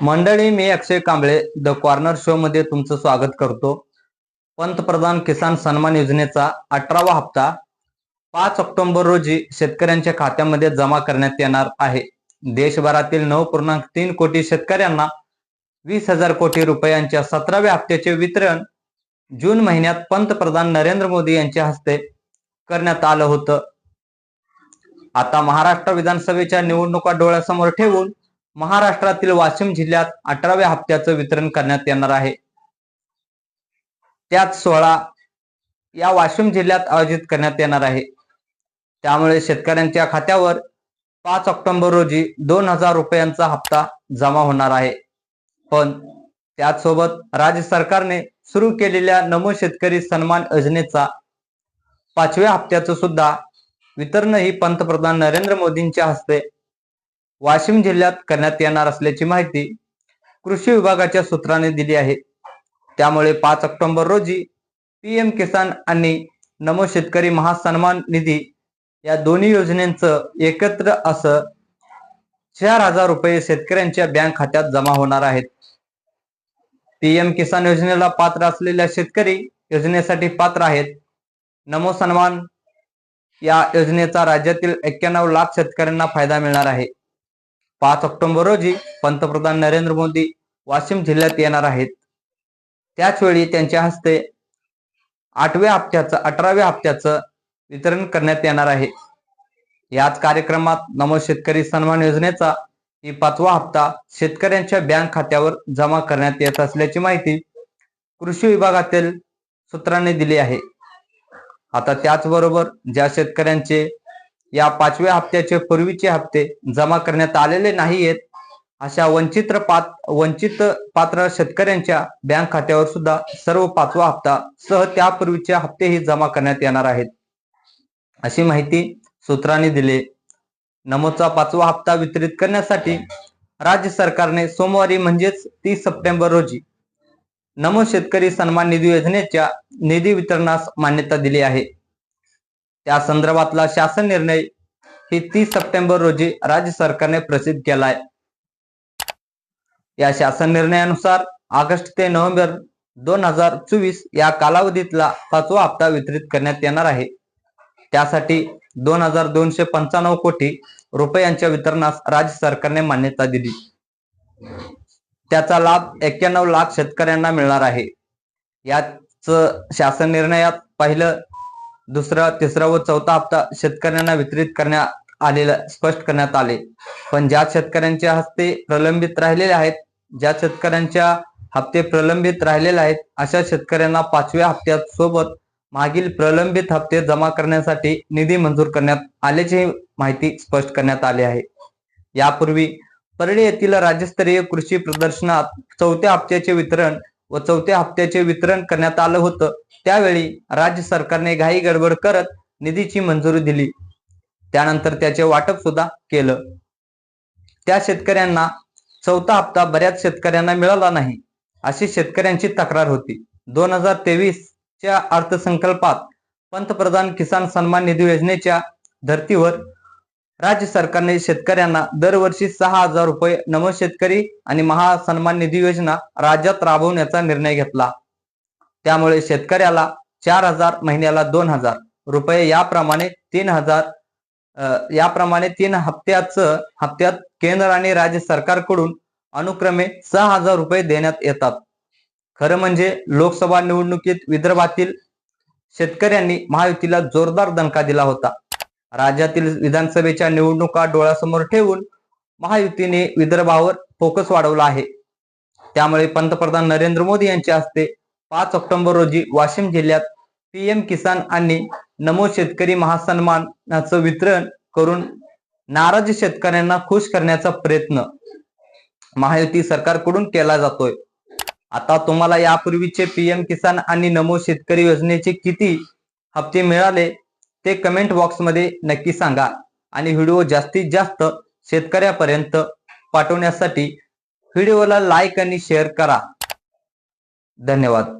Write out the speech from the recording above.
मंडळी मी Akshay Kamble the corner show मध्ये तुमचं स्वागत करतो. पंतप्रधान किसान सन्मान योजनेचा अठरावा हप्ता पाच ऑक्टोबर रोजी शेतकऱ्यांच्या खात्यामध्ये जमा करण्यात येणार आहे. देशभरातील नऊ पूर्णांक तीन कोटी शेतकऱ्यांना वीस हजार कोटी रुपयांच्या सतराव्या हप्त्याचे वितरण जून महिन्यात पंतप्रधान नरेंद्र मोदी यांच्या हस्ते करण्यात आलं होतं. आता महाराष्ट्र विधानसभेच्या निवडणुका डोळ्यासमोर ठेवून महाराष्ट्रातील वाशिम जिल्ह्यात अठराव्या हप्त्याचं वितरण करण्यात येणार आहे. त्यात सोहळा या वाशिम जिल्ह्यात आयोजित करण्यात येणार आहे. त्यामुळे शेतकऱ्यांच्या खात्यावर पाच ऑक्टोबर रोजी दोन हजार रुपयांचा हप्ता जमा होणार आहे. पण त्याचसोबत राज्य सरकारने सुरू केलेल्या नमो शेतकरी सन्मान योजनेचा पाचव्या हप्त्याचं सुद्धा वितरणही पंतप्रधान नरेंद्र मोदींच्या हस्ते वाशिम जिल्ह्यात करण्यात येणार असल्याची माहिती कृषी विभागाच्या सूत्राने दिली आहे. त्यामुळे पाच ऑक्टोबर रोजी पीएम किसान आणि नमो शेतकरी महासन्मान निधी या दोन्ही योजनेचं एकत्र असं चार हजार रुपये शेतकऱ्यांच्या बँक खात्यात जमा होणार आहेत. पीएम किसान योजनेला पात्र असलेल्या शेतकरी योजनेसाठी पात्र आहेत. नमो सन्मान या योजनेचा राज्यातील एक्क्याण्णव लाख शेतकऱ्यांना फायदा मिळणार आहे. पाच ऑक्टोबर रोजी पंतप्रधान नरेंद्र मोदी वाशिम जिल्ह्यात येणार आहेत. त्याचवेळी त्यांच्या हस्ते आठव्या हप्त्याचं अठराव्या हप्त्याचं वितरण करण्यात येणार आहे. याच कार्यक्रमात नमो शेतकरी सन्मान योजनेचा ही पाचवा हप्ता शेतकऱ्यांच्या बँक खात्यावर जमा करण्यात येत असल्याची माहिती कृषी विभागातील सूत्रांनी दिली आहे. आता त्याचबरोबर ज्या शेतकऱ्यांचे या पाचव्या हप्त्याचे पूर्वीचे हप्ते जमा करण्यात आलेले नाहीयेत अशा वंचित पात वंचित पात्र शेतकऱ्यांच्या बँक खात्यावर सुद्धा सर्व पाचवा हप्ता सह त्यापूर्वीचे हप्तेही जमा करण्यात येणार आहेत. अशी माहिती सूत्रांनी दिली. नमोचा पाचवा हप्ता वितरित करण्यासाठी राज्य सरकारने सोमवारी म्हणजेच तीस सप्टेंबर रोजी नमो शेतकरी सन्मान निधी योजनेच्या निधी वितरणास मान्यता दिली आहे. त्या संदर्भातला शासन निर्णय ही तीस सप्टेंबर रोजी राज्य सरकारने प्रसिद्ध केलाय. या शासन निर्णयानुसार ऑगस्ट ते नोव्हेंबर दोन हजार चोवीस या कालावधीतला पाचवा हप्ता वितरित करण्यात येणार आहे. त्यासाठी दोन हजार दोनशे पंच्याण्णव कोटी रुपयांच्या वितरणास राज्य सरकारने मान्यता दिली. त्याचा लाभ एक्क्याण्णव लाख शेतकऱ्यांना मिळणार आहे. याच शासन निर्णयात पहिलं दुसरा तिसरा व चौथा हप्ता शेतकऱ्यांना वितरित करण्यात आलेला स्पष्ट करण्यात आले. पण ज्या शेतकऱ्यांच्या हस्ते प्रलंबित राहिलेले आहेत ज्या शेतकऱ्यांच्या हप्ते प्रलंबित राहिलेले आहेत अशा शेतकऱ्यांना पाचव्या हप्त्यात सोबत मागील प्रलंबित हप्ते जमा करण्यासाठी निधी मंजूर करण्यात आल्याची माहिती स्पष्ट करण्यात आली आहे. यापूर्वी परळी येथील राज्यस्तरीय कृषी प्रदर्शनात चौथ्या हप्त्याचे वितरण व चौथ्या हप्त्याचे वितरण करण्यात आलं होतं. त्यावेळी राज्य सरकारने घाई गडबड करत निधीची मंजुरी दिली. त्यानंतर त्याचे वाटप सुद्धा केलं. त्या शेतकऱ्यांना चौथा हप्ता बऱ्याच शेतकऱ्यांना मिळाला नाही अशी शेतकऱ्यांची तक्रार होती. दोन हजार तेवीस च्या अर्थसंकल्पात पंतप्रधान किसान सन्मान निधी योजनेच्या धर्तीवर राज्य सरकारने शेतकऱ्यांना दरवर्षी सहा हजार रुपये नमो शेतकरी आणि महासन्मान निधी योजना राज्यात राबवण्याचा निर्णय घेतला. त्यामुळे शेतकऱ्याला चार हजार महिन्याला दोन हजार रुपये याप्रमाणे तीन हजार याप्रमाणे तीन हप्त्याचं हप्त्यात केंद्र आणि राज्य सरकारकडून अनुक्रमे सहा हजार रुपये देण्यात येतात. खरं म्हणजे लोकसभा निवडणुकीत विदर्भातील शेतकऱ्यांनी महायुतीला जोरदार दणका दिला होता. राज्यातील विधानसभेच्या निवडणुका डोळ्यासमोर ठेवून महायुतीने विदर्भावर फोकस वाढवला आहे. त्यामुळे पंतप्रधान नरेंद्र मोदी यांच्या हस्ते पाच ऑक्टोबर रोजी वाशिम जिल्ह्यात पीएम किसान आणि नमो शेतकरी महासन्मानाचं वितरण करून नाराज शेतकऱ्यांना खुश करण्याचा प्रयत्न महायुती सरकारकडून केला जातोय. आता तुम्हाला यापूर्वीचे पीएम किसान आणि नमो शेतकरी योजनेचे किती हप्ते मिळाले? ते कमेंट बॉक्समध्ये नक्की सांगा. आणि व्हिडिओ जास्तीत जास्त शेतकऱ्यापर्यंत पाठवण्यासाठी व्हिडिओला लाईक आणि शेअर करा. धन्यवाद.